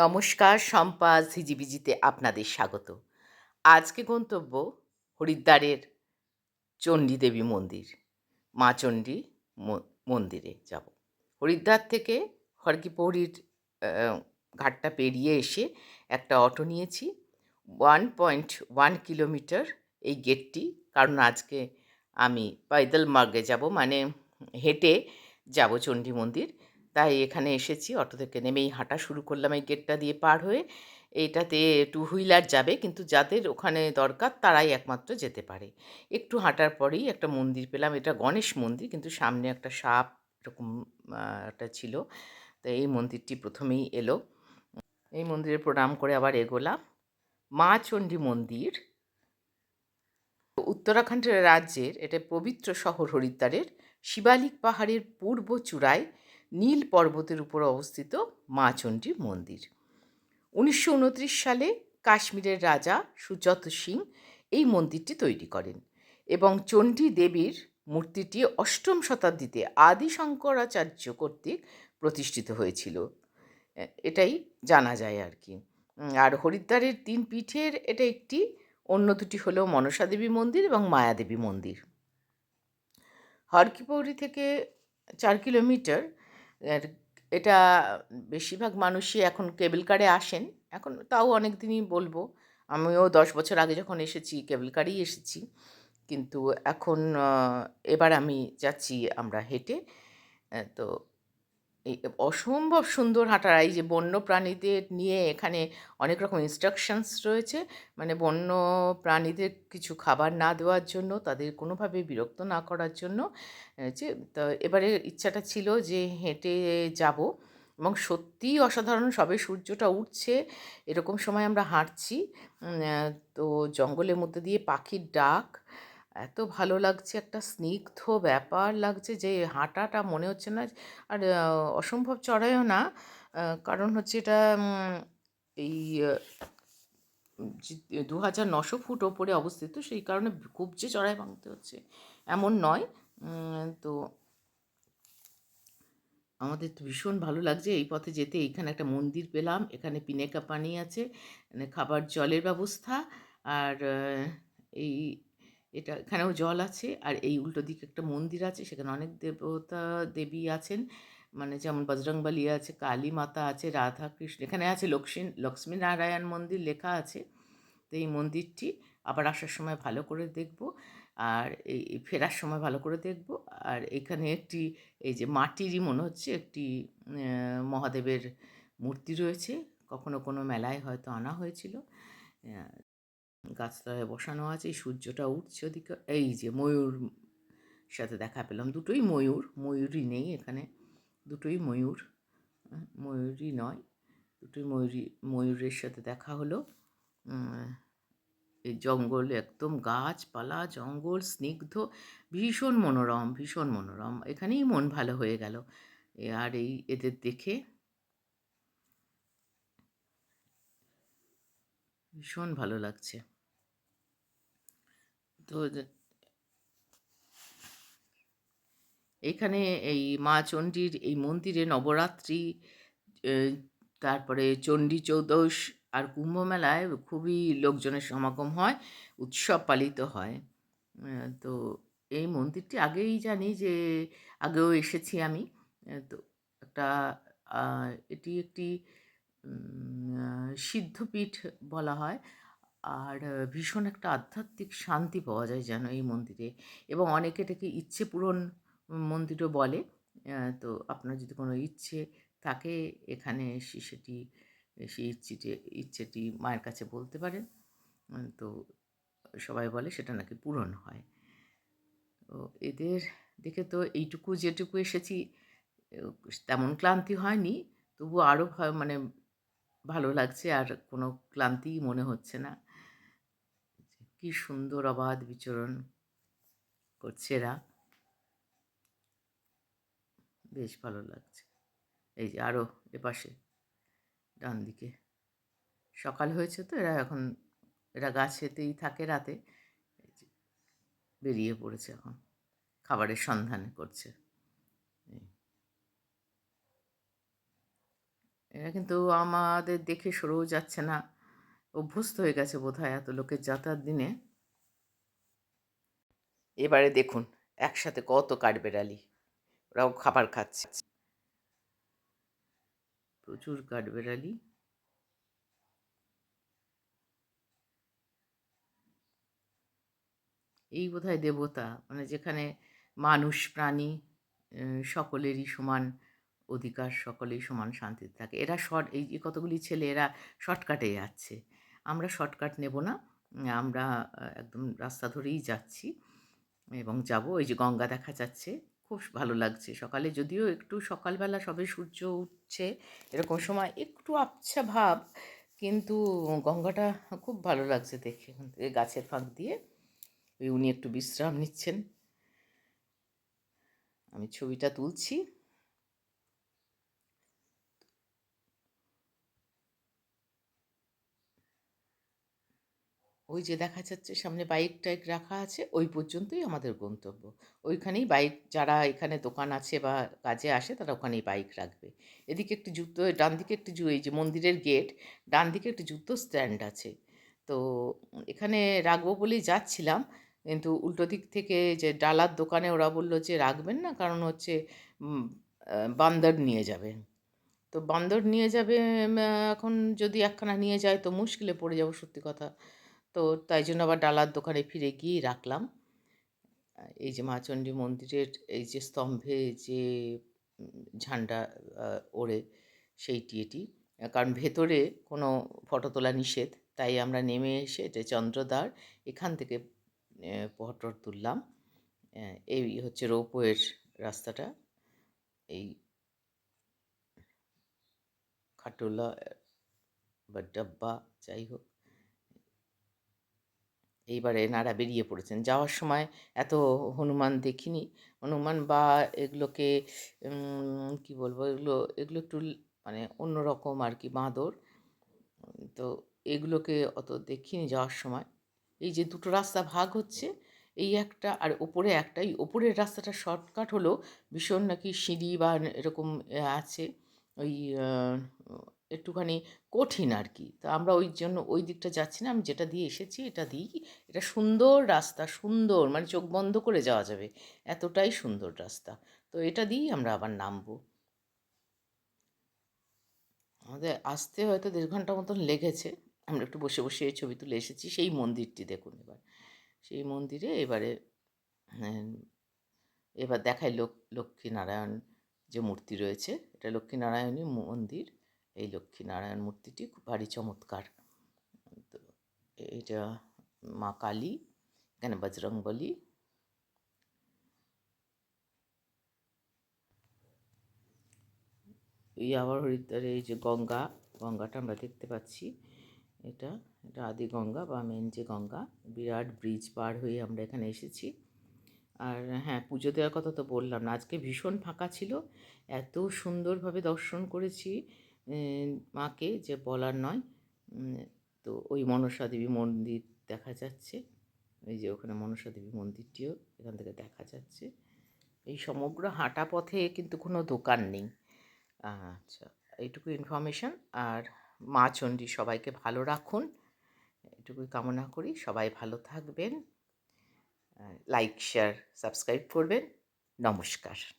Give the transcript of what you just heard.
নমস্কার শম্পা ঝিজিবিজিতে আপনাদের স্বাগত। আজকে গন্তব্য হরিদ্বারের চণ্ডী দেবী মন্দির, মা চণ্ডী মন্দিরে যাব। হরিদ্বার থেকে হরকিপৌরির ঘাটটা পেরিয়ে এসে একটা অটো নিয়েছি। ওয়ান পয়েন্ট ওয়ান কিলোমিটার এই গেটটি, কারণ আজকে আমি পাইদল মার্গে যাব মানে হেঁটে যাব চণ্ডী মন্দির। তাই এখানে এসেছি। অটো থেকে নেমেই হাঁটা শুরু করলাম এই গেটটা দিয়ে পার হয়ে। এইটাতে টু হুইলার যাবে কিন্তু যাদের ওখানে দরকার তারাই একমাত্র যেতে পারে। একটু হাঁটার পরেই একটা মন্দির পেলাম। এটা গণেশ মন্দির কিন্তু সামনে একটা সাপ এরকম একটা ছিল। তো এই মন্দিরটি প্রথমেই এলো। এই মন্দিরে প্রণাম করে আবার এগোলাম। মা চণ্ডী মন্দির। উত্তরাখণ্ড রাজ্যের, এটা পবিত্র শহর হরিদ্বারের, শিবালিক পাহাড়ের পূর্ব চূড়ায় নীল পর্বতের উপর অবস্থিত মা চণ্ডী মন্দির। উনিশশো উনত্রিশ সালে কাশ্মীরের রাজা সুচত সিং এই মন্দিরটি তৈরি করেন এবং চণ্ডী দেবীর মূর্তিটি অষ্টম শতাব্দীতে আদি শঙ্করাচার্য কর্তৃক প্রতিষ্ঠিত হয়েছিল। এটাই জানা যায় আর কি। আর হরিদ্বারের তিন পীঠের এটা একটি, অন্য দুটি হলো মনসা দেবী মন্দির এবং মায়াদেবী মন্দির। হরকিপৌরি থেকে চার কিলোমিটার এটা বেশিরভাগ মানুষই এখন কেবল কারে আসেন, এখন তাও অনেক দিনই বলব, আমিও দশ বছর আগে যখন এসেছি, কেবল কারেই এসেছি, কিন্তু এখন এবার আমি যাচ্ছি আমরা হেঁটে তো এই অসম্ভব সুন্দর হাঁটার, এই যে বন্য প্রাণীদের নিয়ে এখানে অনেক রকম ইনস্ট্রাকশনস রয়েছে। মানে বন্য প্রাণীদের কিছু খাবার না দেওয়ার জন্য, তাদের কোনোভাবে বিরক্ত না করার জন্য যে, তো এবারে ইচ্ছাটা ছিল যে হেঁটে যাব। এবং সত্যিই অসাধারণ, সবে সূর্যটা উঠছে, এরকম সময় আমরা হাঁটছি। তো জঙ্গলের মধ্যে দিয়ে পাখির ডাক এত ভালো লাগছে, একটা স্নিগ্ধ ব্যাপার লাগছে যে হাঁটাটা মনে হচ্ছে না, আর অসম্ভব চড়াইও না কারণ হচ্ছে এটা এই দু হাজার নশো ফুট ওপরে অবস্থিত, সেই কারণে খুব যে চড়াই ভাঙতে হচ্ছে, এমন নয় তো আমাদের তো ভীষণ ভালো লাগছে, এই পথে যেতে, এইখানে একটা মন্দির পেলাম, এখানে পিনেকা পানি আছে মানে খাবার জলের ব্যবস্থা, আর এই এটা এখানেও জল আছে। আর এই উল্টো দিকে একটা মন্দির আছে, সেখানে অনেক দেবতা, দেবী আছেন। মানে যেমন বজরংবলী আছে, কালী মাতা আছে, রাধা কৃষ্ণ, এখানে আছে লক্ষ্মী লক্ষ্মী নারায়ণ মন্দির লেখা আছে। তো এই মন্দিরটি আবার আসার সময় ভালো করে দেখব। আর এই ফেরার সময় ভালো করে দেখব। আর এখানে একটি, এই যে মাটিরই মনে হচ্ছে, একটি মহাদেবের মূর্তি রয়েছে। কখনো কোনো মেলায় হয়তো আনা হয়েছিল। গাছতলায় বসানো আছে সূর্যটা উঠছে ওদিকে। এই যে ময়ূর সাথে দেখা পেলাম, দুটোই ময়ূর, ময়ূরই নেই এখানে, দুটোই ময়ূর ময়ূরই নয়, দুটোই ময়ূরী ময়ূরের সাথে দেখা হলো। এই জঙ্গল একদম গাছপালা, জঙ্গল, স্নিগ্ধ, ভীষণ মনোরম ভীষণ মনোরম। এখানেই মন ভালো হয়ে গেল। আর এই এদের দেখে ভীষণ ভালো লাগছে। তো এইখানে এই মা চণ্ডীর এই মন্দিরে নবরাত্রি তারপরে চণ্ডী চৌদশ আর কুম্ভ মেলায় খুবই লোকজনের সমাগম হয়, উৎসব পালিত হয়। তো এই মন্দিরটি আগেই জানি যে, আগেও এসেছি আমি। তো একটা এটি একটি সিদ্ধপীঠ বলা হয়। আর ভীষণ একটা আধ্যাত্মিক শান্তি পাওয়া যায় যেন এই মন্দিরে। এবং অনেকে এটাকে ইচ্ছে পূরণ মন্দিরও বলে তো আপনার যদি কোনো ইচ্ছে থাকে এখানে এসে সেটি, সেই ইচ্ছেটি ইচ্ছেটি মায়ের কাছে বলতে পারেন। তো সবাই বলে সেটা নাকি পূরণ হয়। তো এদের দেখে তো এইটুকু যেটুকু এসেছি তেমন ক্লান্তি হয়নি। তবু আরও মানে ভালো লাগছে, আর কোনো ক্লান্তিই মনে হচ্ছে না। কি সুন্দর অবাধ বিচরণ করছে এরা। বেশ ভালো লাগছে। এই যে আরও এপাশে ডান দিকে সকাল হয়েছে তো, এরা এখন, এরা গাছেতেই থাকে রাতে। বেরিয়ে পড়েছে এখন, খাবারের সন্ধান করছে। এরা কিন্তু আমাদের দেখে সরেও যাচ্ছে না। অভ্যস্ত হয়ে গেছে বোধহয় এত লোকের যাতায়াত দিনে। এবারে দেখুন একসাথে কত কাঠবেড়ালি ওরাও খাবার খাচ্ছে। প্রচুর কাঠবেড়ালি এই বোধহয় দেবতা মানে যেখানে মানুষ প্রাণী সকলেরই সমান অধিকার সকলেই সমান শান্তিতে থাকে। এরা শর্ট এই যে কতগুলি ছেলে এরা শর্টকাটে যাচ্ছে। আমরা শর্টকাট নেব না। আমরা একদম রাস্তা ধরেই যাচ্ছি এবং যাব। ওই যে গঙ্গা দেখা যাচ্ছে, খুব ভালো লাগছে। সকালে যদিও একটু সকালবেলা সবে সূর্য উঠছে, এরকম সময় একটু আবছা ভাব, কিন্তু গঙ্গাটা খুব ভালো লাগছে দেখে। গাছের ফাঁক দিয়ে ওই উনি একটু বিশ্রাম নিচ্ছেন। আমি ছবিটা তুলছি। ওই যে দেখা যাচ্ছে সামনে বাইক টাইক রাখা আছে, ওই পর্যন্তই আমাদের গন্তব্য। ওইখানেই বাইক, যারা এখানে দোকান আছে বা কাজে আসে, তারা ওখানেই বাইক রাখবে। এদিকে একটি জুতো ডান দিকে একটি এই যে মন্দিরের গেট, ডান দিকে একটি জুতো স্ট্যান্ড আছে। তো এখানে রাখব বলেই যাচ্ছিলাম, কিন্তু উল্টো দিক থেকে যে ডালার দোকানে ওরা বলল যে রাখবেন না, কারণ হচ্ছে বান্দর নিয়ে যাবে। তো বান্দর নিয়ে যাবে এখন যদি একখানা নিয়ে যায় তো মুশকিলে পড়ে যাব সত্যি কথা। তো তাই জন্য আবার ডালার দোকানে ফিরে গিয়েই রাখলাম। এই যে মাচণ্ডী মন্দিরের এই যে স্তম্ভে যে ঝান্ডা ওড়ে সেইটি এটি। কারণ ভেতরে কোনো ফটো তোলা নিষেধ, তাই আমরা নেমে এসে এটা চন্দ্রদ্বার এখান থেকে ফটো তুললাম। এই হচ্ছে রোপওয়ের রাস্তাটা। এই খাটোলা বা ডাব্বা যাই হোক। এইবারে এনারা বেরিয়ে পড়েছেন। যাওয়ার সময় এত হনুমান দেখিনি। হনুমান বা এগুলোকে কি বলব? এগুলো এগুলো একটু মানে অন্যরকম আর কি বাঁদর। তো এগুলোকে অত দেখিনি যাওয়ার সময়। এই যে দুটো রাস্তা ভাগ হচ্ছে, এই একটা আর ওপরে একটা এই ওপরের রাস্তাটা শর্টকাট হলো ভীষণ নাকি সিঁড়ি বা এরকম আছে। ওই একটুখানি কঠিন আর কি তা আমরা ওই জন্য ওই দিকটা যাচ্ছি না, আমি যেটা দিয়ে এসেছি এটা দিই। এটা সুন্দর রাস্তা, সুন্দর মানে চোখ বন্ধ করে যাওয়া যাবে। এতটাই সুন্দর রাস্তা। তো এটা দিয়েই আমরা আবার নামবো। আমাদের আসতে হয়তো দেড় ঘণ্টা মতন লেগেছে। আমরা একটু বসে বসে এই ছবি তুলে এসেছি। সেই মন্দিরটি দেখুন এবার। সেই মন্দিরে এবারে এবার লোক, লক্ষ্মীনারায়ণ যে মূর্তি রয়েছে। এটা লক্ষ্মীনারায়ণী মন্দির। এই লক্ষ্মীনারায়ণ মূর্তিটি খুব ভারী চমৎকার। তো এটা মা কালী, এখানে বজরংবলী। এই আবার হরিদ্বারে এই যে গঙ্গা, গঙ্গাটা আমরা দেখতে পাচ্ছি। এটা এটা আদি গঙ্গা বা মেন যে গঙ্গা, বিরাট ব্রিজ পার হয়ে আমরা এখানে এসেছি। আর হ্যাঁ পুজো দেওয়ার কথা তো বললাম না, আজকে ভীষণ ফাঁকা ছিল। এত সুন্দরভাবে দর্শন করেছি। মাকে যে বলার নয়। তো ওই মনসা দেবী মন্দির দেখা যাচ্ছে। ওই যে ওখানে মনসা দেবী মন্দিরটিও এখান থেকে দেখা যাচ্ছে। এই সমগ্র হাঁটা পথে কিন্তু কোনো দোকান নেই। আচ্ছা এইটুকু ইনফরমেশন আর মা চণ্ডী সবাইকে ভালো রাখুন। এটুকুই কামনা করি। সবাই ভালো থাকবেন। লাইক শেয়ার সাবস্ক্রাইব করবেন। নমস্কার।